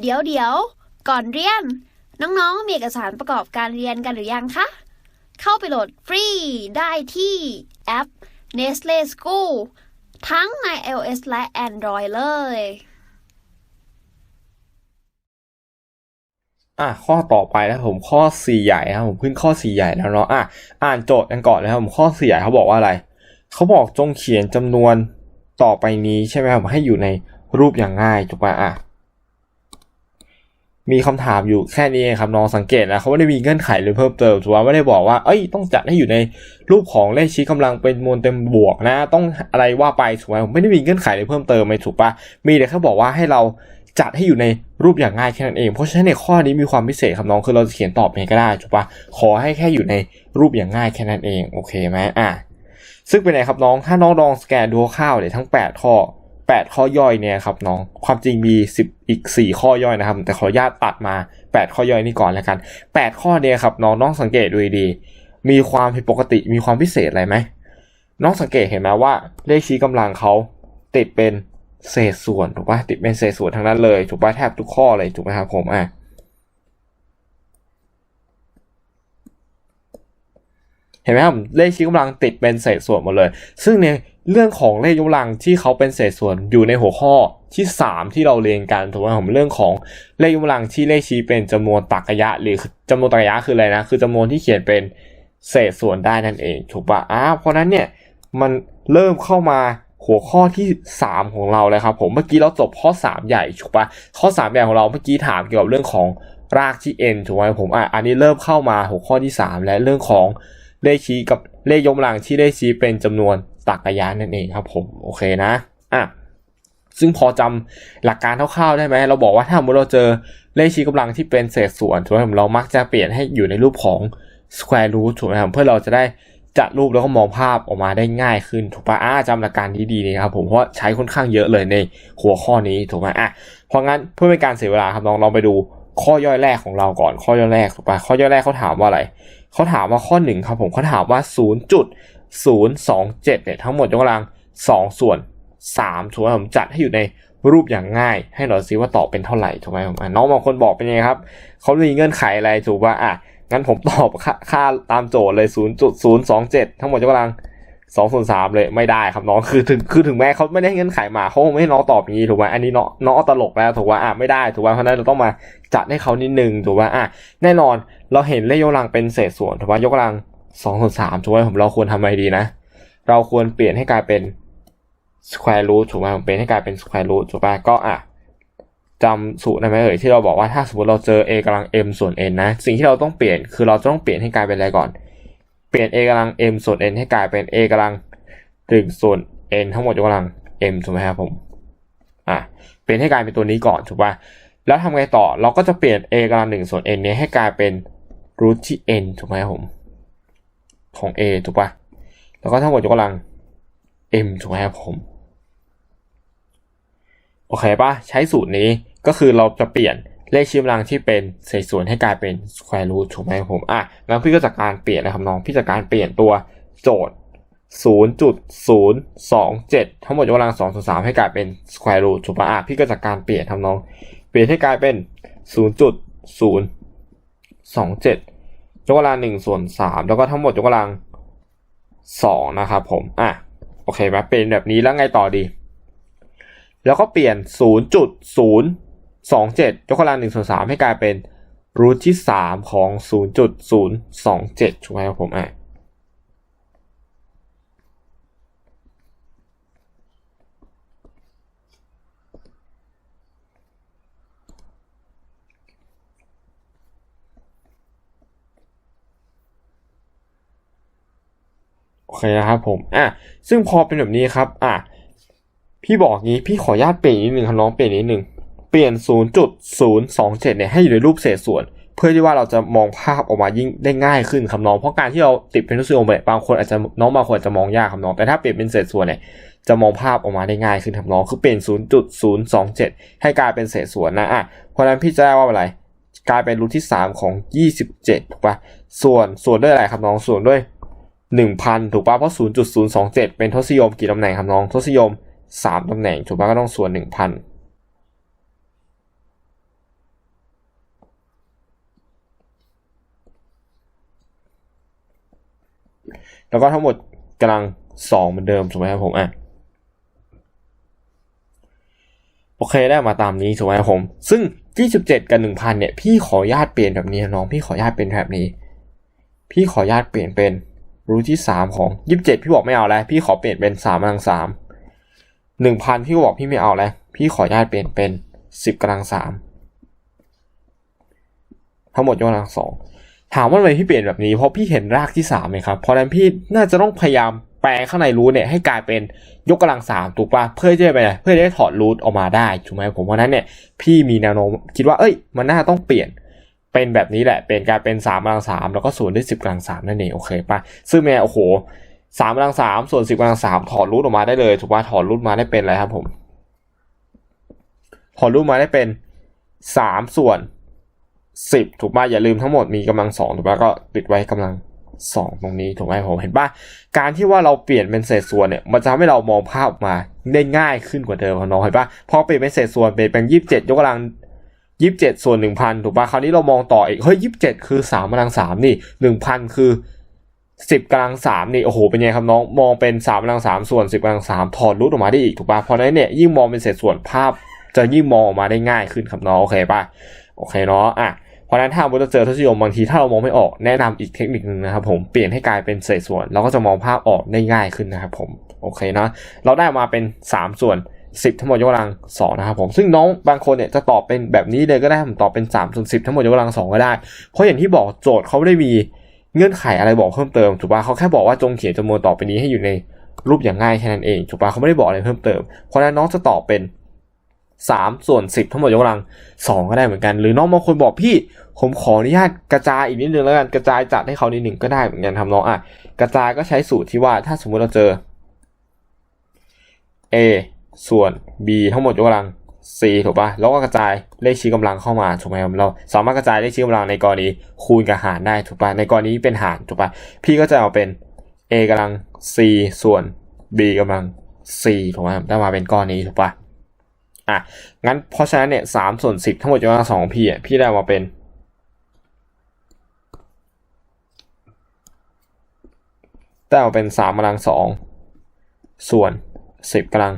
เดี๋ยวเดี๋ยว ก่อนเรียน น้องๆ มีเอกสารประกอบการเรียนกันหรือยังคะ เข้าไปโหลดฟรีได้ที่แอป Nestle School ทั้งใน iOS และ Android เลย อะข้อต่อไปนะครับผมข้อสี่ใหญ่นะครับผมขึ้นข้อสี่ใหญ่แล้วเนาะอะอ่านโจทย์กันก่อนนะครับผมข้อสี่ใหญ่เขาบอกว่าอะไร เขาบอกจงเขียนจำนวนต่อไปนี้ใช่ไหมครับให้อยู่ในรูปอย่างง่ายถูกป่ะอะ มีคำถามอยู่แค่นี้เองครับน้องสังเกตนะเขาไม่ได้มีเงื่อนไขหรือเพิ่มเติมถูกป่ะไม่ได้บอกว่าเอ้ยต้องจัดให้อยู่ในรูปของเลขชี้กำลังเป็นมวลเต็มบวกนะ ต้องอะไรว่าไปถูกไหมผมไม่ได้มีเงื่อนไขหรือเพิ่มเติมไม่ถูกป่ะมีแต่แค่บอกว่าให้เราจัดให้อยู่ในรูปอย่างง่ายแค่นั้นเอง เพราะฉะนั้นในข้อนี้มีความพิเศษครับน้องคือเราจะเขียนตอบยังก็ได้ถูกปะขอให้แค่อยู่ในรูปอย่างง่ายแค่นั้นเองโอเคไหมอะซึ่งเป็นไงครับน้องถ้าน้องลองสแกนดูข้าวเนี่ยทั้ง 8 ข้อ 8 ข้อย่อยเนี่ยครับน้องความจริงมี 10 อีก 4 ข้อย่อยนะครับ แต่ขออนุญาตตัดมา 8 ข้อย่อยนี้ก่อนแล้วกัน 8 ข้อเนี่ยครับน้องน้องสังเกตดูดีมีความผิดปกติมีความพิเศษอะไรไหมน้องสังเกตเห็นไหมว่าเลขชี้กำลังเขาติดเป็นเศษส่วนถูกปะติดเป็นเศษส่วนทั้งนั้นเลยถูกปะแทบทุกข้อเลยถูกไหมครับผมอะเห็นไหมครับเลขชี้กำลังติดเป็นเศษส่วนหมดเลย ซึ่งใน เรื่องของเลขยกกำลังที่เขาเป็นเศษส่วนอยู่ในหัวข้อที่ 3 ที่เราเรียนกันถูกไหมผมเรื่องของเลขยกกำลังที่เลขชี้เป็นจำนวนตรรกะยะ หรือจำนวนตรรกะยะคืออะไรนะคือจำนวนที่เขียนเป็นเศษส่วนได้นั่นเองถูกปะอ้าวเพราะนั้นเนี่ยมันเริ่มเข้ามาหัวข้อที่ 3 ของเราเลยครับผมเมื่อกี้เราจบข้อ 3 ใหญ่ถูกปะข้อ 3 ใหญ่ของเราเมื่อกี้ถามเกี่ยวกับเรื่องของรากที่ n ถูกไหมผมอะอันนี้เริ่มเข้ามาหัวข้อที่ 3 และเรื่องของเลขชี้กับเลขยกกำลังที่เลขชี้เป็นจำนวน ตรรกะยะนั่นเองครับผมโอเคนะอะซึ่งพอจำหลักการคร่าวๆได้ไหมเราบอกว่าถ้าสมมติเราเจอเลขชี้กำลังที่เป็นเศษส่วนถูกไหมผมเรามักจะเปลี่ยนให้อยู่ในรูปของ square root ถูกไหมครับเพื่อเราจะได้จัดรูปแล้วก็มองภาพออกมาได้ง่ายขึ้นถูกปะอ่าจำหลักการนี้ดีเลยครับผมเพราะใช้ค่อนข้างเยอะเลยในหัวข้อนี้ถูกไหมอะเพราะงั้นเพื่อเป็นการเสียเวลาครับลองลองไปดูข้อย่อยแรกของเราก่อนข้อย่อยแรกถูกปะข้อย่อยแรกเขาถามว่าอะไรเขาถามว่าข้อหนึ่งครับผมเขาถามว่า0จุด 0.27เนี่ยทั้งหมดยกกำลัง 2 ส่วน3ถูกไหมผมจัดให้อยู่ในรูปอย่างง่าย ให้เราซิว่าตอบเป็นเท่าไหร่ถูกไหมผมน้องบางคนบอกเป็นยังไงครับเขามีเงื่อนไขอะไรถูกปะอะงั้นผมตอบค่าคาตามโจทย์เลย 0.027 ทั้งหมดยกกำลัง2ส่วน3เลยไม่ได้ครับน้องคือถึงคือถึงแม้เขาไม่ได้เงื่อนไขมาเขาคงไม่ให้น้องตอบอย่างนี้ถูกไหมอันนี้น้องน้องตลกแล้วถูกว่าอะไม่ได้ถูกไหมเพราะนั้นเราต้องมาจัดให้เขานิดนึงถูกว่าอะแน่นอนเราเห็นเลขยกกำลังเป็นเศษส่วนถูกไหมยกกำลัง 2ส่วน3ถูกไหมผมเราควรทำอะไรดีนะ เราควรเปลี่ยนให้กลายเป็น square root ถูกไหมผมเปลี่ยนให้กลายเป็น square root ถูกป่ะก็อะจำสูตรได้ไหมเอ่ยที่เราบอกว่าถ้าสมมติเราเจอ a กำลัง m ส่วน n นะ สิ่งที่เราต้องเปลี่ยนคือเราจะต้องเปลี่ยนให้กลายเป็นอะไรก่อน เปลี่ยน a กำลัง m ส่วน n ให้กลายเป็น a กำลังหนึ่งส่วน n ทั้งหมดยกกำลัง m ถูกไหมครับผมอะเปลี่ยนให้กลายเป็นตัวนี้ก่อนถูกป่ะแล้วทำไงต่อเราก็จะเปลี่ยน a กำลังหนึ่งส่วน n เนี้ยให้กลายเป็น root ที่ n ถูกไหมครับผม ของ a ถูกป่ะแล้วก็ทั้งหมดยกกำลัง m ถูกไหมครับผม โอเคปะใช้สูตรนี้ก็คือเราจะเปลี่ยนเลขชี้กำลังที่เป็นเศษส่วนให้กลายเป็น square root ถูกไหมครับผมอะงั้นพี่ก็จัดการเปลี่ยนนะครับน้องพี่จัดการเปลี่ยนตัวโจทย์ 0.027 ทั้งหมดยกกำลัง2ส่วน3ให้กลายเป็น square root ถูกปะอะพี่ก็จัดการเปลี่ยนทำน้อง เปลี่ยนให้กลายเป็น 0.027 ยกกำลังหนึ่งส่วนสามแล้วก็ทั้งหมดยกกำลังสองนะครับผม อะ โอเคไหมเป็นแบบนี้แล้วไงต่อดี แล้วก็เปลี่ยน 0.027 ยกกำลังหนึ่งส่วนสามให้กลายเป็นรูทที่สามของ 0.027ถูกไหมครับผม อะ เคนะครับผมอะซึ่งพอเป็นแบบนี้ครับอะพี่บอกงี้พี่ขออนุญาตเปลี่ยนนิดนึงครับน้องเปลี่ยนนิดนึงเปลี่ยน 0.027เนี่ยให้อยู่ในรูปเศษส่วน เพื่อที่ว่าเราจะมองภาพออกมายิ่งได้ง่ายขึ้นครับน้องเพราะการที่เราติดเป็นรูปทรงแบบบางคนอาจจะน้องบางคนอาจจะมองยากครับน้องแต่ถ้าเปลี่ยนเป็นเศษส่วนเนี่ยจะมองภาพออกมาได้ง่ายขึ้นครับน้องคือเปลี่ยน 0.027 ให้กลายเป็นเศษส่วนนะอะเพราะนั้นพี่จะได้ว่าอะไรกลายเป็นรูทที่ 3 ของ 27ถูกปะส่วนส่วนด้วยอะไรครับน้องส่วนด้วย 1,000 ถูกป่ะเพราะ 0.027 เป็นทศนิยมกี่ตำแหน่งครับน้อง ทศนิยม 3ตำแหน่ง ถูกป่ะก็ต้องส่วน 1,000แล้วก็ทั้งหมดกำลังสองเหมือนเดิมถูกไหมครับผมอะโอเคได้มาตามนี้ถูกไหมครับผม ซึ่ง 27 กับ 1,000 เนี่ย พี่ขอญาตเปลี่ยนแบบนี้น้อง พี่ขอญาตเปลี่ยนแบบนี้ พี่ขอญาตเปลี่ยนเป็น รูทที่3ของ27พี่บอกไม่เอาแล้ว พี่ขอเปลี่ยนเป็น3กำลัง3 1,000พี่ก็บอกพี่ไม่เอาแล้ว พี่ขออนุญาตเปลี่ยนเป็น10กำลัง3ทั้งหมดยกกำลังสองถามว่าทำไมพี่เปลี่ยนแบบนี้เพราะพี่เห็นรากที่สามไหมครับเพราะนั้นพี่น่าจะต้องพยายามแปลงข้างในรูทเนี่ยให้กลายเป็นยกกำลังสามถูกปะเพื่อจะไปไหนเพื่อจะได้ถอดรูทออกมาได้ถูกไหมผมเพราะฉะนั้นเนี่ยพี่มีแนวโน้มคิดว่าเอ้ยมันน่าต้องเปลี่ยน เป็นแบบนี้แหละ เป็นกายเป็นสามกำลังสามแล้วก็ส่วนด้วยสิบกำลังสามนั่นเองโอเคปะซึ่งแม่โอ้โหสามกำลังสามส่วนสิบกำลังสามถอดรูทออกมาได้เลยถูกปะถอดรูทมาได้เป็นอะไรครับผมถอดรูทมาได้เป็นสามส่วนสิบถูกป่ะอย่าลืมทั้งหมดมีกำลังสองถูกป่ะก็ติดไว้กำลังสองตรงนี้ถูกไหมผมเห็นป่ะการที่ว่าเราเปลี่ยนเป็นเศษส่วนเนี่ยมันจะทำให้เรามองภาพออกมาได้ง่ายขึ้นกว่าเดิมครับน้องเห็นป่ะพอเปลี่ยนเป็นเศษส่วนเปลี่ยนเป็นยี่สิบเจ็ดยกกำลัง ยี่สิบเจ็ดส่วนหนึ่งพันถูกป่ะคราวนี้เรามองต่ออีกเฮ้ยยี่สิบเจ็ดคือสามกำลังสามนี่หนึ่งพันคือสิบกำลังสามนี่โอ้โหเป็นไงครับน้องมองเป็นสามกำลังสามส่วนสิบกำลังสามถอดรูทออกมาได้อีกถูกป่ะเพราะนั้นเนี่ยยิ่งมองเป็นเศษส่วนภาพจะยิ่งมองออกมาได้ง่ายขึ้นครับน้องโอเคป่ะโอเคเนาะอะเพราะนั้นถ้าเราจะเจอทศนิยมบางทีถ้าเรามองไม่ออกแนะนำอีกเทคนิคนึงนะครับผมเปลี่ยนให้กลายเป็นเศษส่วนเราก็จะมองภาพออกได้ง่ายขึ้นนะครับผมโอเคเนาะเราได้มาเป็น 3 ส่วน 10 ทั้งหมดยกกำลัง2นะครับผมซึ่งน้องบางคนเนี่ยจะตอบเป็นแบบนี้เลยก็ได้ผมตอบเป็น3ส่วน10 ทั้งหมดยกกำลัง2ก็ได้ เพราะอย่างที่บอกโจทย์เขาไม่ได้มีเงื่อนไขอะไรบอกเพิ่มเติมถูกป่ะเขาแค่บอกว่าจงเขียนจำนวนต่อไปนี้ให้อยู่ในรูปอย่างง่ายแค่นั้นเองถูกป่ะเขาไม่ได้บอกอะไรเพิ่มเติม เพราะนั้นน้องจะตอบเป็นสามส่วนสิบทั้งหมดยกกำลังสองก็ได้เหมือนกัน หรือน้องบางคนบอกพี่ผมขออนุญาตกระจายอีกนิดนึงแล้วกันกระจายจัดให้เขานิดหนึ่งก็ได้เหมือนกันทำน้องอะกระจายก็ใช้สูตรที่ว่าถ้าสมมุติเราเจอ a ส่วน b ทั้งหมดยกกำลัง c ถูกปะแล้วก็กระจายเลขชี้กำลังเข้ามาถูกไหมครับเราสามารถกระจายเลขชี้กำลังในกรณีคูณกับหารได้ถูกปะในกรณีเป็นหารถูกปะพี่ก็จะเอาเป็น a กำลัง c ส่วน b กำลัง c ถูกไหมครับได้มาเป็นก้อนนี้ถูกปะอะงั้นเพราะฉะนั้นเนี่ยสามส่วนสิบทั้งหมดยกกำลังสองของพี่อะพี่ได้มาเป็นได้มาเป็นสามกำลังสองส่วนสิบกำลัง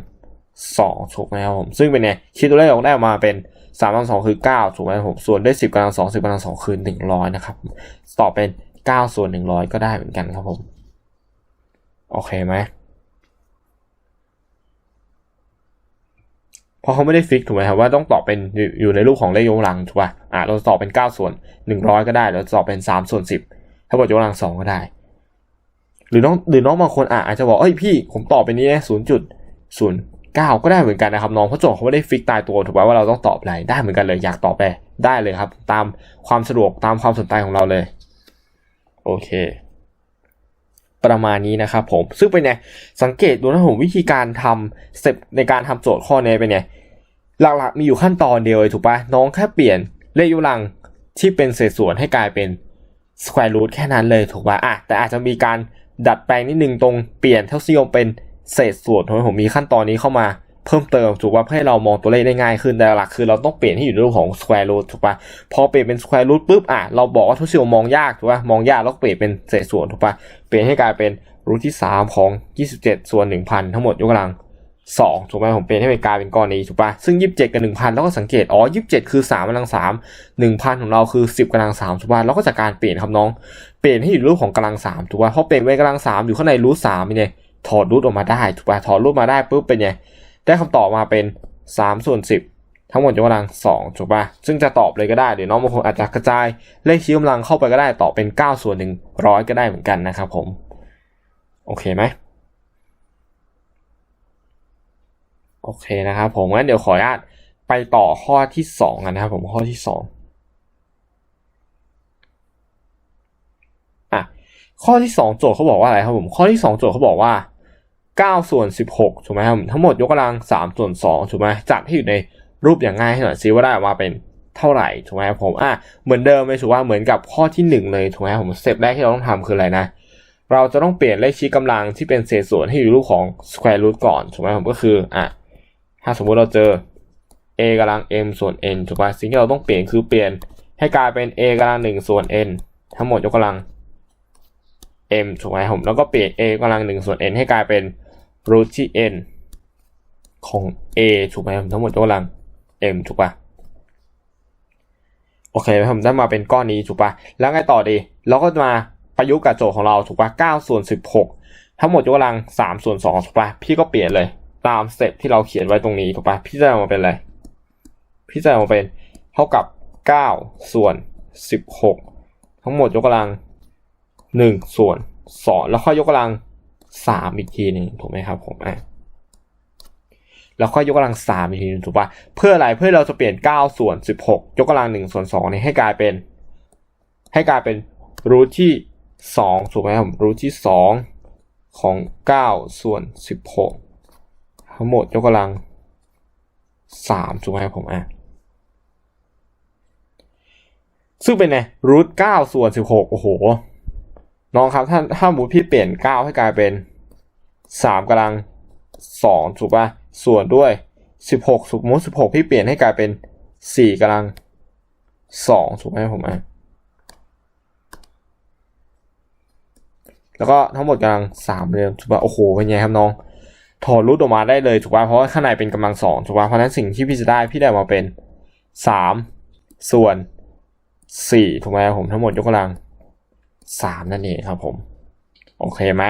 สองถูกไหมครับผม ซึ่งเป็นไงคิดตัวเลขออกได้ออกมาเป็นสามกำลังสองคือเก้าถูกไหมครับผม ส่วนได้สิบกำลังสองสิบกำลังสองคือหนึ่งร้อยนะครับ ตอบเป็นเก้าส่วนหนึ่งร้อยก็ได้เหมือนกันครับผม โอเคไหมเพราะเขาไม่ได้ฟิกถูกไหมครับว่าต้องตอบเป็นอยู่ในรูปของเลขยกกำลังถูกป่ะอะเราตอบเป็น 9 ส่วน 100 ก็ได้เราตอบเป็น 3 ส่วน 10 ถ้าบทยกกำลัง 2 ก็ได้ หรือน้องหรือน้องบางคนอะอาจจะบอกเอ้ยพี่ผมตอบเป็นนี้ศูนย์จุดศูนย์ ก้าก็ได้เหมือนกันนะครับน้องเพราะโจทย์เขาไม่ได้ฟิกตายตัวถูกป่ะว่าเราต้องตอบอะไรได้เหมือนกันเลยอยากตอบไปได้เลยครับ ตามความสะดวกตามความสนใจของเราเลย โอเค ประมาณนี้นะครับผมซึ่งเป็นไงสังเกตดูนะผมวิธีการทำสเต็ปในการทำโจทย์ข้อนี้เป็นไงหลักๆมีอยู่ขั้นตอนเดียวเลยถูกปะน้องแค่เปลี่ยนเลขยกกำลังที่เป็นเศษส่วนให้กลายเป็น square root แค่นั้นเลยถูกปะอะแต่อาจจะมีการดัดแปลงนิดนึงตรงเปลี่ยนเทศนิยมเป็น เศษส่วนทำให้ผมมีขั้นตอนนี้เข้ามาเพิ่มเติมถูกป่ะเพื่อให้เรามองตัวเลขได้ง่ายขึ้นแต่หลักคือเราต้องเปลี่ยนให้อยู่ในรูปของ square root ถูกป่ะพอเปลี่ยนเป็น square root ปุ๊บอะเราบอกว่าทศนิยมมองยากถูกป่ะมองยากแล้วเปลี่ยนเป็นเศษส่วนถูกป่ะเปลี่ยนให้กลายเป็นรูทที่ 3 ของ 27 ส่วน 1,000 ทั้งหมดยกกำลัง2ถูกไหมผมเปลี่ยนให้เป็นกลายเป็นก้อนนี้ถูกปะซึ่ง 27 กับ 1,000 แล้วก็สังเกต อ๋อ 27 คือ3กำลัง3 1,000 ของเราคือ 10กำลัง3ถูกปะแล้วก็จากการเปลี่ยนครับน้อง เปลี่ยนให้อยู่รูปของกำลัง3ถูกปะเพราะเปลี่ยนเป็นกำลัง3อยู่ข้างในรูท3นี่ ถอดรูทออกมาได้ถูกป่ะถอดรูทมาได้ปุ๊บเป็นไงได้คำตอบมาเป็น3ส่วน10 ทั้งหมดยกกำลัง2ถูกป่ะซึ่งจะตอบเลยก็ได้เดี๋ยวน้องบางคนอาจจะกระจายเลขชี้กำลังเข้าไปก็ได้ตอบเป็น9ส่วน100 ก็ได้เหมือนกันนะครับผมโอเคไหมโอเคนะครับผมงั้นเดี๋ยวขออนุญาตไปต่อข้อที่สองกันนะครับผมข้อที่สองอะข้อที่สองโจทย์เขาบอกว่าอะไรครับผมข้อที่สองโจทย์เขาบอกว่า เก้าส่วนสิบหกถูกไหมครับทั้งหมดยกกำลังสามส่วนสองถูกไหมจัดให้อยู่ในรูปอย่างง่ายให้หน่อยซิว่าได้ออกมาเป็นเท่าไหร่ถูกไหมครับผมอะเหมือนเดิมเลยถูกว่าเหมือนกับข้อที่หนึ่งเลยถูกไหมครับผมสเต็ปแรกที่เราต้องทำคืออะไรนะ เราจะต้องเปลี่ยนเลขชี้กำลังที่เป็นเศษส่วนให้อยู่รูปของ square root ก่อนถูกไหมผมก็คืออะถ้าสมมุติเราเจอ a กำลัง m ส่วน n ถูกป่ะสิ่งที่เราต้องเปลี่ยนคือเปลี่ยนให้กลายเป็น a กำลัง 1 ส่วน n ทั้งหมดยกกำลัง m ถูกไหมผมแล้วก็เปลี่ยน a กำลังหนึ่งส่วน n ให้กลายเป็น root ที่ n ของ a ถูกไหมทั้งหมดยกกำลัง m ถูกปะโอเคไหมผมได้มาเป็นก้อนนี้ถูกปะแล้วไงต่อดีเราก็มาประยุกต์กับโจทย์ของเราถูกปะ9ส่วน16 ทั้งหมดยกกำลัง3ส่วน2ถูกปะพี่ก็เปลี่ยนเลยตามสเต็ปที่เราเขียนไว้ตรงนี้ถูกปะพี่จะเอามาเป็นอะไร พี่จะเอามาเป็นเท่ากับ 9 ส่วน 16 ทั้งหมดยกกำลัง 1 ส่วน 2 แล้วค่อยยกกำลัง 3 อีกทีหนึ่งถูกไหมครับผมอะแล้วค่อยยกกำลัง3อีกทีหนึงถูกปะเพื่ออะไรเพื่อเราจะเปลี่ยน 9 ส่วน 16 ยกกำลัง1ส่วน2เนี่ยให้กลายเป็น ให้กลายเป็นรูทที่ 2 ถูกไหมครับรูทที่ 2 ของ 9 ส่วน 16 ทั้งหมดยกกำลัง 3 ถูกไหมครับผมอะซึ่งเป็นไงรูทเก้าส่วนสิบหกโอ้โห น้องครับถ้าถ้าหมูพี่เปลี่ยนเก้าให้กลายเป็นสามกำลังสองถูกป่ะส่วนด้วยสิบหกสมมติสิบหกพี่เปลี่ยนให้กลายเป็นสี่กำลังสองถูกไหมผมอะแล้วก็ทั้งหมดกำลังสามเลยถูกป่ะโอ้โหเป็นไงครับน้องถอดรูทออกมาได้เลยถูกป่ะเพราะว่าข้างในเป็นกำลังสองถูกป่ะเพราะนั้นสิ่งที่พี่จะได้พี่ได้มาเป็นสามส่วนสี่ถูกไหมครับผมทั้งหมดยกกำลัง สามนั่นเองครับผม โอเคไหม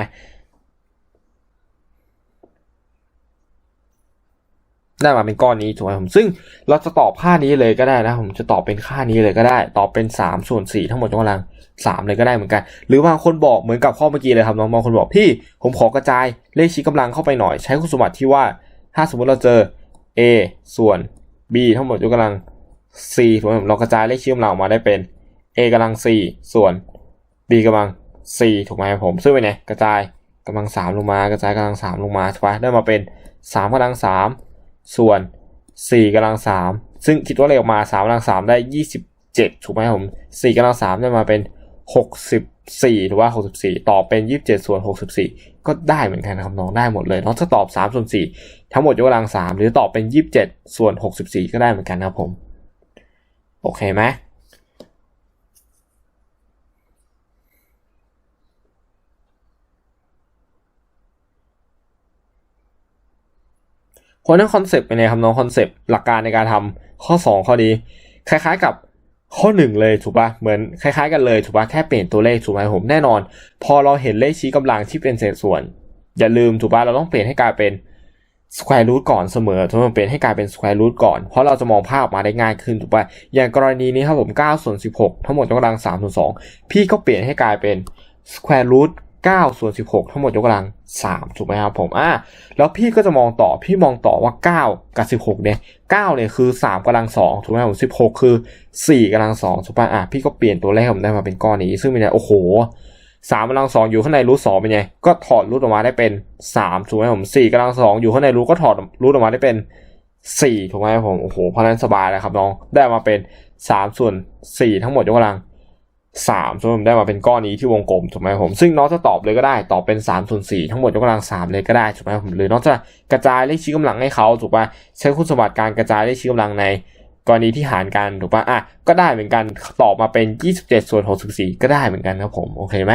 ได้มาเป็นก้อนนี้ถูกไหมผมซึ่งเราจะตอบค่านี้เลยก็ได้นะผมจะตอบเป็นค่านี้เลยก็ได้ ตอบเป็นสามส่วนสี่ทั้งหมดยกกำลังสามเลยก็ได้เหมือนกัน หรือบางคนบอกเหมือนกับข้อเมื่อกี้เลยครับน้องบางคนบอกพี่ผมขอกระจายเลขชี้กำลังเข้าไปหน่อย ใช้คุณสมบัติที่ว่า ถ้าสมมติเราเจอ a ส่วน b ทั้งหมดยกกำลัง c ถูกไหมผมเรากระจายเลขชี้กำลังออกมาได้เป็น a กำลัง 4 ส่วน b กำลัง4ถูกไหมครับผม ซึ่งเป็นไงกระจายกำลัง3ลงมากระจายกำลัง3ลงมาถูกปะได้มาเป็น3กำลัง3ส่วน4กำลัง3ซึ่งคิดว่าเลขออกมา3กำลัง3ได้27ถูกไหมครับผม4กำลัง3ได้มาเป็น64ถูกว่า64ตอบเป็น27ส่วน64ก็ได้เหมือนกันนะครับน้องได้หมดเลยน้องจะตอบ3ส่วน4ทั้งหมดยกกำลัง3หรือตอบเป็น27ส่วน64ก็ได้เหมือนกันครับผม โอเคไหม เพราะนั้นคอนเซปต์เป็นไงครับน้องคอนเซปต์หลักการในการทำข้อ 2 ข้อนี้คล้ายๆกับข้อ 1 เลยถูกปะเหมือนคล้ายๆกันเลยถูกปะแค่เปลี่ยนตัวเลขถูกไหมผมแน่นอน พอเราเห็นเลขชี้กำลังที่เป็นเศษส่วน อย่าลืมถูกปะเราต้องเปลี่ยนให้กลายเป็น square root ก่อนเสมอถูกไหมเปลี่ยนให้กลายเป็น square root ก่อน เพราะเราจะมองภาพออกมาได้ง่ายขึ้นถูกปะอย่างกรณีนี้ครับผม9ส่วน16 ทั้งหมดยกกำลัง3ส่วน2พี่ก็เปลี่ยนให้กลายเป็น square root 9 ส่วน 16 ทั้งหมดยกกำลัง 3 ถูกไหมครับผมอะแล้วพี่ก็จะมองต่อพี่มองต่อว่า 9 กับ 16 เนี่ย 9 เนี่ยคือ 3กำลัง 2 ถูกไหมครับผม 16 คือ 4กำลัง 2 ถูกป่ะอะพี่ก็เปลี่ยนตัวเลขผมได้มาเป็นก้อนนี้ ซึ่งเป็นไงโอ้โหสามกำลังสองอยู่ข้างในรูทสองเป็นไง ก็ถอดรูทออกมาได้เป็นสามถูกไหมผมสี่กำลังสองอยู่ข้างในรูทก็ถอดรูทออกมาได้เป็นสี่ถูกไหมผมโอ้โหเพราะฉะนั้นสบายเลยครับน้องได้มาเป็นสามส่วนสี่ทั้งหมดยกกำลัง สามส่วนผมได้มาเป็นก้อนนี้ที่วงกลมถูกไหมผม ซึ่งน้องจะตอบเลยก็ได้ตอบเป็นสามส่วนสี่ทั้งหมดยกกำลังสามเลยก็ได้ถูกไหมผมหรือน้องจะกระจายเลขชี้กำลังให้เขาถูกป่ะใช้คุณสมบัติการกระจายเลขชี้กำลังในกรณีที่หารกันถูกป่ะอะก็ได้เหมือนกันตอบมาเป็นยี่สิบเจ็ดส่วนหกสิบสี่ก็ได้เหมือนกันครับผม โอเคไหม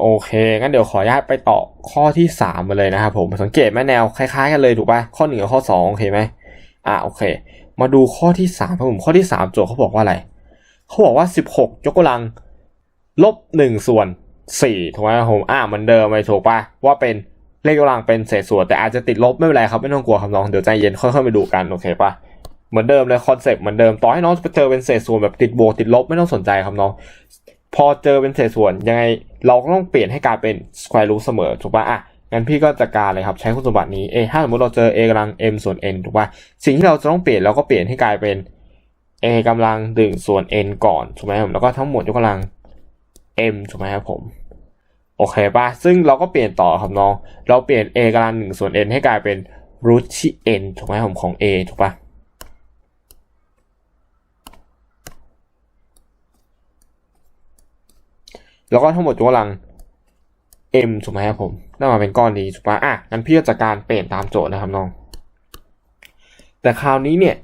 โอเคงั้นเดี๋ยวขออนุญาตไปต่อข้อที่สามมาเลยนะครับผมสังเกตไหมแนวคล้ายๆกันเลยถูกป่ะข้อหนึ่งกับข้อสองโอเคไหมอะโอเค มาดูข้อที่สามครับผมข้อที่สามโจทย์เขาบอกว่าอะไรเขาบอกว่าสิบหกยกกำลังลบหนึ่งส่วนสี่ถูกไหมครับผมอะเหมือนเดิมไปถูกป่ะว่าเป็นเลขกำลังเป็นเศษส่วนแต่อาจจะติดลบไม่เป็นไรครับไม่ต้องกลัวครับน้องเดี๋ยวใจเย็นค่อยๆไปดูกันโอเคป่ะเหมือนเดิมเลยคอนเซปต์เหมือนเดิมต่อให้น้องเจอเป็นเศษส่วนแบบติดบวกติดลบไม่ต้องสนใจครับน้องพอเจอเป็นเศษส่วนยังไง เราก็ต้องเปลี่ยนให้กลายเป็น square root เสมอถูกป่ะอะงั้นพี่ก็จัดการเลยครับ ใช้คุณสมบัตินี้เอถ้าสมมติเราเจอ a กำลัง m ส่วน n ถูกป่ะสิ่งที่เราจะต้องเปลี่ยนเราก็เปลี่ยนให้กลายเป็น a กำลังหนึ่งส่วน n ก่อนถูกไหมครับแล้วก็ทั้งหมดยกกำลัง m ถูกไหมครับผมโอเคป่ะซึ่งเราก็เปลี่ยนต่อครับน้อง เราเปลี่ยน a กำลังหนึ่งส่วน n ให้กลายเป็น root ที่ n ถูกไหมครับผมของ a ถูกป่ะ แล้วก็ทั้งหมดยกกำลัง m ถูกไหมครับผมได้มาเป็นก้อนนี้ถูกปะอะงั้นพี่ก็จัดการเปลี่ยนตามโจทย์นะครับน้อง แต่คราวนี้เนี่ย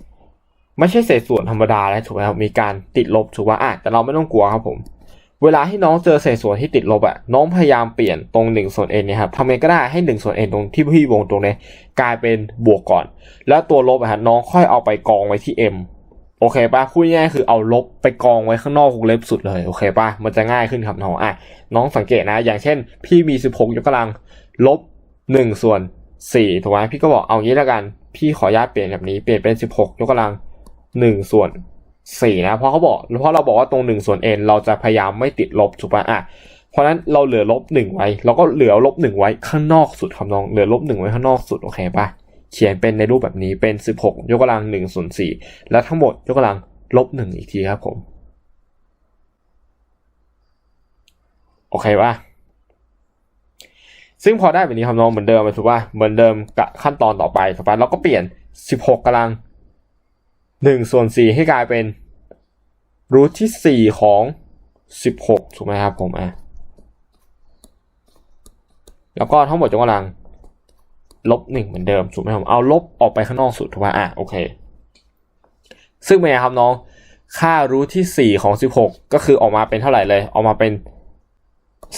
ไม่ใช่เศษส่วนธรรมดาแล้วถูกไหมครับมีการติดลบถูกปะอะแต่เราไม่ต้องกลัวครับผม เวลาที่น้องเจอเศษส่วนที่ติดลบอะน้องพยายามเปลี่ยนตรง1ส่วน n เนี่ยครับทำไงก็ได้ให้1ส่วน n ตรงที่พี่วงตรงนี้กลายเป็นบวกก่อน แล้วตัวลบอะฮะน้องค่อยเอาไปกองไว้ที่ m โอเคปะพูดง่ายคือเอาลบไปกองไว้ข้างนอกวงเล็บสุดเลยโอเคปะมันจะง่ายขึ้นครับน้องอะน้องสังเกตนะ อย่างเช่น พี่มี 16 ยกกำลังลบ 1 ส่วน 4ถูกไหมพี่ก็บอกเอางี้แล้วกัน พี่ขออนุญาตเปลี่ยนแบบนี้เปลี่ยนเป็น 16 ยกกำลัง 1 ส่วนสี่นะ เพราะเขาบอกเพราะเราบอกว่าตรงหนึ่งส่วน n เราจะพยายามไม่ติดลบถูกปะอะเพราะนั้นเราเหลือลบหนึ่งไว้เราก็เหลือลบหนึ่งไว้ข้างนอกสุดคำนองเหลือลบหนึ่งไว้ข้างนอกสุดโอเคปะ เขียนเป็นในรูปแบบนี้เป็นสิบหกยกกำลังหนึ่งส่วนสี่แล้วทั้งหมดยกกำลังลบหนึ่งอีกทีครับผม โอเคปะซึ่งพอได้แบบนี้คำนองเหมือนเดิมถูกปะเหมือนเดิมกับขั้นตอนต่อไปถูกปะเราก็เปลี่ยนสิบหกกำลังหนึ่งส่วนสี่ให้กลายเป็นรูทที่สี่ของสิบหกถูกไหมครับผมอะแล้วก็ทั้งหมดยกกำลัง ลบหนึ่งเหมือนเดิมถูกไหมผมเอาลบออกไปข้างนอกสุดถูกไหมอะโอเค ซึ่งเป็นไงครับน้อง ค่ารูทที่สี่ของสิบหกก็คือออกมาเป็นเท่าไหร่เลย ออกมาเป็น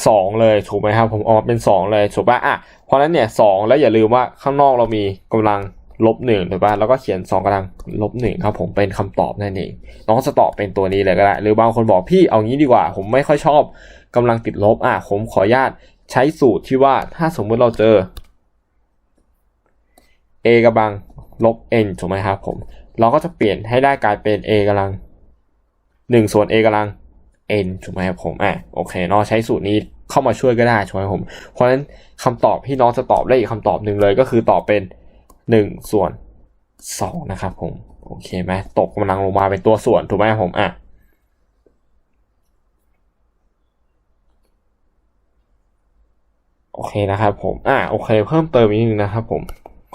สองเลยถูกไหมครับผมออกมาเป็นสองเลยถูกป่ะอะเพราะนั้นเนี่ยสองแล้วอย่าลืมว่าข้างนอกเรามีกำลังลบหนึ่งถูกป่ะแล้วก็เขียนสองกำลังลบหนึ่งครับผมเป็นคำตอบนั่นเองน้องจะตอบเป็นตัวนี้เลยก็ได้หรือบางคนบอกพี่เอางี้ดีกว่า ผมไม่ค่อยชอบกำลังติดลบอะผมขออนุญาตใช้สูตรที่ว่าถ้าสมมุติเราเจอ a กำลังลบ n ถูกไหมครับผม เราก็จะเปลี่ยนให้ได้กลายเป็น a กำลังหนึ่งส่วน a กำลัง n ถูกไหมครับผมอะโอเคเนาะใช้สูตรนี้เข้ามาช่วยก็ได้ช่วยผม เพราะฉะนั้นคำตอบที่น้องจะตอบได้อีกคำตอบหนึ่งเลยก็คือตอบเป็นหนึ่งส่วนสองนะครับผม โอเคไหมตกกำลังลงมาเป็นตัวส่วนถูกไหมครับผมอะโอเคนะครับผม อะโอเค เพิ่มเติมอีกนิดนึงนะครับผม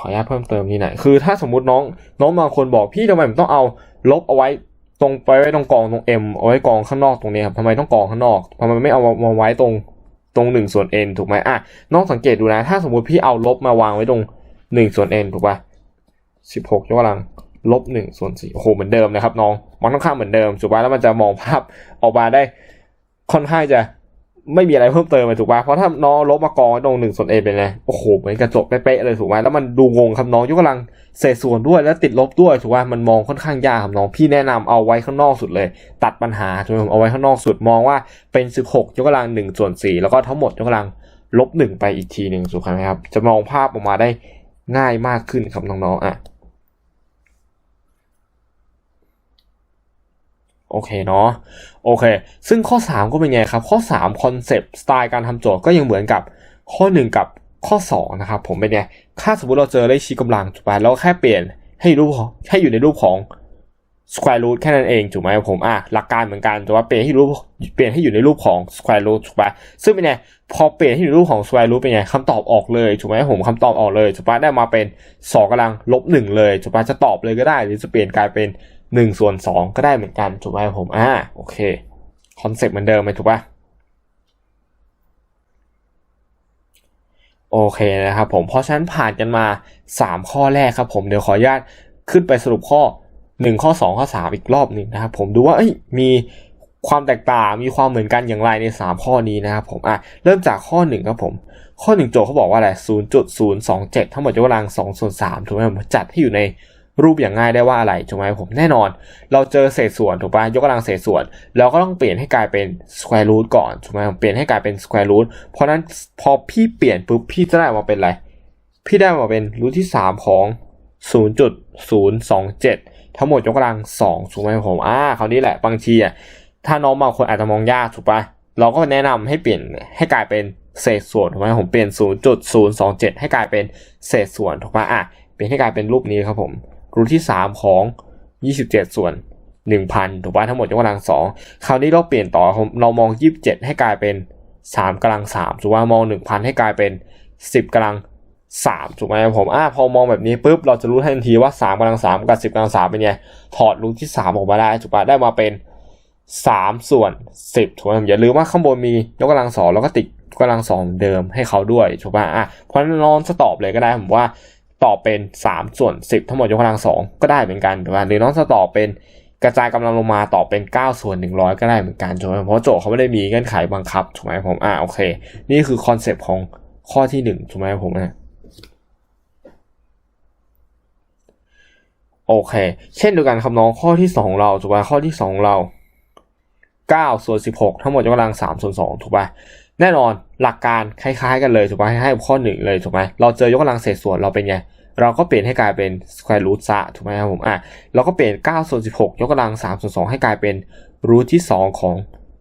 ขออนุญาตเพิ่มเติมนี่หน่อยคือถ้าสมมุติน้องน้องบางคนบอกพี่ทำไมผมต้องเอาลบเอาไว้ตรงไปไว้ตรงกองตรง M เอาไว้กองข้างนอกตรงนี้ครับทำไมต้องกองข้างนอกทำไมไม่เอามาไว้ตรงตรงหนึ่งส่วน n ถูกไหมอะน้องสังเกตดูนะ ถ้าสมมุติพี่เอาลบมาวางไว้ตรงหนึ่งส่วน n ถูกป่ะสิบหกยกกำลังลบหนึ่งส่วนสี่โอ้โหเหมือนเดิมนะครับน้องมันค่อนข้างเหมือนเดิมถูกป่ะแล้วมันจะมองภาพออกมาได้ค่อนข้างจะ ไม่มีอะไรเพิ่มเติมเลยถูกป่ะเพราะถ้าน้องลบมากองตรงหนึ่งส่วน n เป็นไงโอ้โหเหมือนกระจกเป๊ะๆเลยถูกไหมแล้วมันดูงงครับน้องยกกำลังเศษส่วนด้วยแล้วติดลบด้วยถูกว่ามันมองค่อนข้างยากครับน้องพี่แนะนำเอาไว้ข้างนอกสุดเลย ตัดปัญหาถูกไหมผมเอาไว้ข้างนอกสุดมองว่าเป็น 16 ยกกำลัง1ส่วน4แล้วก็ทั้งหมดยกกำลังลบ1ไปอีกทีหนึ่งถูกไหมครับจะมองภาพออกมาได้ง่ายมากขึ้นครับน้องๆอะ โอเคเนาะโอเค ซึ่งข้อ 3 ก็เป็นไงครับ ข้อ3คอนเซปต์สไตล์การทำโจทย์ก็ยังเหมือนกับข้อ 1 กับข้อ 2 นะครับ ผมเป็นไงถ้าสมมติเราเจอเลขชี้กำลังถูกไหมเราแค่เปลี่ยนให้รูปให้อยู่ในรูปของ square root แค่นั้นเองถูกไหมผมอะหลักการเหมือนกันแต่ว่าเปลี่ยนให้รูปเปลี่ยนให้อยู่ในรูปของ square root ถูกปะซึ่งเป็นไงพอเปลี่ยนให้อยู่ในรูปของ square root เป็นไงคำตอบออกเลยถูกไหมผมคำตอบออกเลยถูกปะได้มาเป็น2กำลังลบ1เลยถูกปะจะตอบเลยก็ได้ หรือจะเปลี่ยนกลายเป็น 1ส่วน2ก็ได้เหมือนกันถูกไหมผมอ่าโอเคคอนเซ็ปต์เหมือนเดิมไหมถูกปะโอเคนะครับผมเพราะฉะนั้นผ่านกันมา 3 ข้อแรกครับผมเดี๋ยวขออนุญาตขึ้นไปสรุปข้อ 1 ข้อ 2 ข้อ 3 อีกรอบหนึ่งนะครับผมดูว่ามีความแตกต่างมีความเหมือนกันอย่างไรใน 3 ข้อนี้นะครับผมอะเริ่มจากข้อ1ครับผมข้อ 1 โจทย์เขาบอกว่าอะไร0.027 ทั้งหมดยกกำลัง2ส่วน3ถูกไหมผมจัดให้อยู่ใน รูปอย่างง่ายได้ว่าอะไรถูกไหมผมแน่นอน เราเจอเศษส่วนถูกปะยกกำลังเศษส่วน เราก็ต้องเปลี่ยนให้กลายเป็น square root ก่อนถูกไหมผมเปลี่ยนให้กลายเป็น square root เพราะนั้นพอพี่เปลี่ยนปุ๊บพี่จะได้มาเป็นอะไร พี่ได้มาเป็นรูทที่ 3 ของ 0.027 ทั้งหมดยกกำลัง2ถูกไหมผมอ่าคราวนี้แหละบางทีอะถ้าน้องบางคนอาจจะมองยากถูกปะเราก็แนะนำให้เปลี่ยนให้กลายเป็นเศษส่วนถูกไหมผมเปลี่ยน 0.027 ให้กลายเป็นเศษส่วนถูกปะอะเปลี่ยนให้กลายเป็นรูปนี้ครับผม รูทที่ 3 ของ 27 ส่วน 1,000 ถูกป่ะทั้งหมดยกกำลัง2คราวนี้เราเปลี่ยนต่อเรามอง 27 ให้กลายเป็น 3กำลัง3ถูกป่ะมอง 1,000 ให้กลายเป็น 10กำลัง3ถูกไหมผมอ่าพอมองแบบนี้ปุ๊บเราจะรู้ทันทีว่า3กำลัง3กับ 10กำลัง3เป็นไงถอดรูทที่ 3 ออกมาได้ถูกป่ะได้มาเป็น 3 ส่วน 10ถูกไหมอย่าลืมว่าข้างบนมียกกำลัง2แล้วก็ติดกำลัง2เดิมให้เขาด้วยถูกป่ะอะเพราะนั้นน้องจะตอบเลยก็ได้ผมว่า ตอบเป็น 3 ส่วน 10 ทั้งหมดยกกำลัง 2 ก็ได้เหมือนกันถูกไหมหรือน้องจะตอบเป็นกระจายกำลังลงมาตอบเป็น 9 ส่วน 100 ก็ได้เหมือนกันถูกไหมเพราะโจทย์เขาไม่ได้มีเงื่อนไขบังคับถูกไหมผมอ่าโอเค นี่คือคอนเซปต์ของข้อที่1ถูกไหมผมอะโอเค เช่นเดียวกันครับน้องข้อที่2ของเราถูกไหมข้อที่2ของเรา9ส่วน16 ทั้งหมดยกกำลัง3ส่วน2ถูกป่ะ แน่นอนหลักการคล้ายๆกันเลยถูกไหมให้ข้อหนึ่งเลยถูกไหมเราเจอยกกำลังเศษส่วนเราเป็นไงเราก็เปลี่ยนให้กลายเป็น square root ซะถูกไหมครับผมอะเราก็เปลี่ยน9ส่วน16 ยกกำลัง3ส่วน2ให้กลายเป็น root ที่ 2 ของ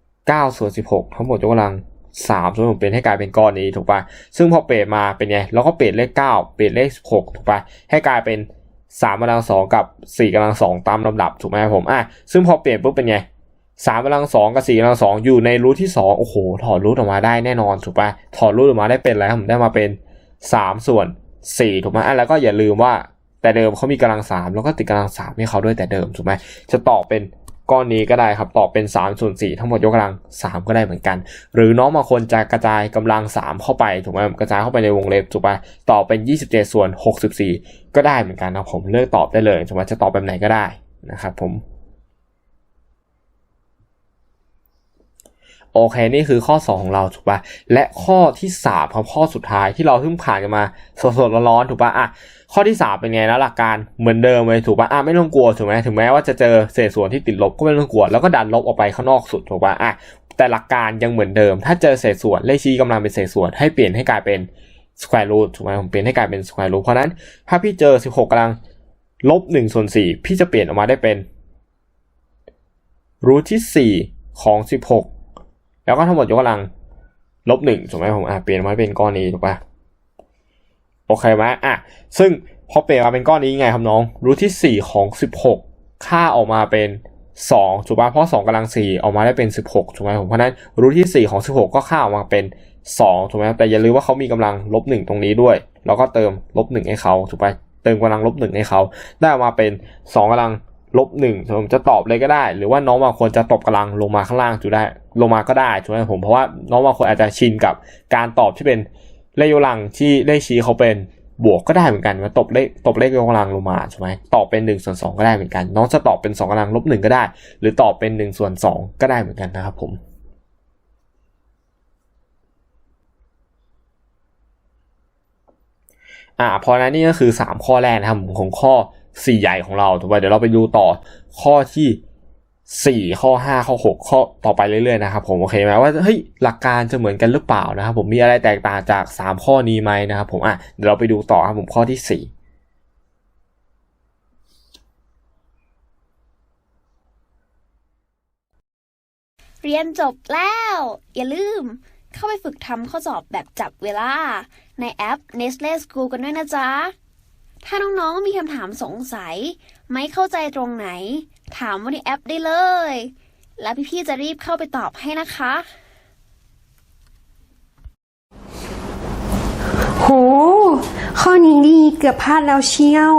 9ส่วน16 ทั้งหมดยกกำลัง3ส่วนผมเป็นให้กลายเป็นก้อนนี้ถูกป่ะซึ่งพอเปลี่ยนมาเป็นไงเราก็เปลี่ยนเลข 9 เปลี่ยนเลข 16 ถูกป่ะให้กลายเป็น3กำลัง2กับ4กำลัง2ตามลำดับถูกไหมครับผมอะซึ่งพอเปลี่ยนปุ๊บเป็นไง สามกำลังสองกับสี่กำลังสองอยู่ในรูทที่สองโอ้โห ถอดรูทออกมาได้แน่นอนถูกปะถอดรูทออกมาได้เป็นแล้วผมได้มาเป็นสามส่วนสี่ถูกไหมอะแล้วก็อย่าลืมว่าแต่เดิมเขามีกำลังสามแล้วก็ติดกำลังสามให้เขาด้วยแต่เดิมถูกไหมจะตอบเป็นก้อนนี้ก็ได้ครับตอบเป็น3ส่วน4ทั้งหมดยกกำลัง 3 ก็ได้เหมือนกัน หรือน้องบางคนจะกระจายกำลัง 3 เข้าไปถูกไหมกระจายเข้าไปในวงเล็บถูกปะตอบเป็น 27 ส่วน 64 ก็ได้เหมือนกันนะผมเลือกตอบได้เลยถูกไหมจะตอบแบบไหนก็ได้นะครับผม โอเคนี่คือข้อ 2 ของเราถูกปะและข้อที่3ครับข้อสุดท้ายที่เราเพิ่งผ่านกันมาสดๆร้อนๆถูกปะอะข้อที่ 3 เป็นไงแล้วหลักการเหมือนเดิมเลยถูกปะอะไม่ต้องกลัวถูกไหมถึงแม้ว่าจะเจอเศษส่วนที่ติดลบก็ไม่ต้องกลัวแล้วก็ดันลบออกไปข้างนอกสุดถูกปะอะแต่หลักการยังเหมือนเดิม ถ้าเจอเศษส่วนเลขชี้กำลังเป็นเศษส่วนให้เปลี่ยนให้กลายเป็น square root ถูกไหมผมเปลี่ยนให้กลายเป็น square root เพราะฉะนั้นถ้าพี่เจอ 16กำลังลบ1ส่วน4พี่จะเปลี่ยนออกมาได้เป็นรูทที่ 4 ของ 16 แล้วก็ทั้งหมดยกกำลังลบหนึ่งถูกไหมผมอะเปลี่ยนมาเป็นก้อนนี้ถูกปะโอเคไหมอะซึ่งพอเปลี่ยนมาเป็นก้อนนี้ไงครับน้องรูทที่ 4 ของ 16 ค่าออกมาเป็น2ถูกปะเพราะ2กำลัง 4 ออกมาได้เป็น 16ถูกไหมผมเพราะนั้นรูทที่ 4 ของ 16 ก็ค่าออกมาเป็น2ถูกไหมแต่อย่าลืมว่าเขามีกำลังลบ1ตรงนี้ด้วย แล้วก็เติมลบ1ให้เขาถูกปะเติมกำลังลบ1ให้เขาได้ออกมาเป็น 2กำลัง ลบหนึ่งผมจะตอบเลยก็ได้ หรือว่าน้องบางคนจะตบกำลังลงมาข้างล่างจูได้ลงมาก็ได้ถูกไหมผมเพราะว่าน้องบางคนอาจจะชินกับการตอบที่เป็นเลขยกกำลังที่เลขชี้เขาเป็นบวกก็ได้เหมือนกันว่าตบเลขตบเลขยกกำลังลงมาใช่ไหมตอบเป็นหนึ่งส่วนสองก็ได้เหมือนกัน น้องจะตอบเป็นสองกำลังลบหนึ่งก็ได้ หรือตอบเป็นหนึ่งส่วนสองก็ได้เหมือนกันนะครับผมอ่าเพราะนั่นนี่ก็คือ 3 ข้อแรกนะครับของข้อ 4ใหญ่ของเราถูกป่ะเดี๋ยวเราไปดูต่อข้อที่ 4 ข้อ 5 ข้อ 6 ข้อต่อไปเรื่อยๆนะครับผมโอเคไหมว่าเฮ้ยหลักการจะเหมือนกันหรือเปล่านะครับผมมีอะไรแตกต่างจาก 3 ข้อนี้ไหมนะครับผมอะเดี๋ยวเราไปดูต่อครับผมข้อที่ 4เรียนจบแล้ว อย่าลืม เข้าไปฝึกทำข้อสอบแบบจับเวลา ในแอป Nestle School กันด้วยนะจ๊ะ ถ้าน้องๆมีคำถามสงสัย ไม่เข้าใจตรงไหน ถามว่าในแอปได้เลย แล้วพี่ๆจะรีบเข้าไปตอบให้นะคะ โห ข้อนี้ดีเกือบพลาดแล้วเชียว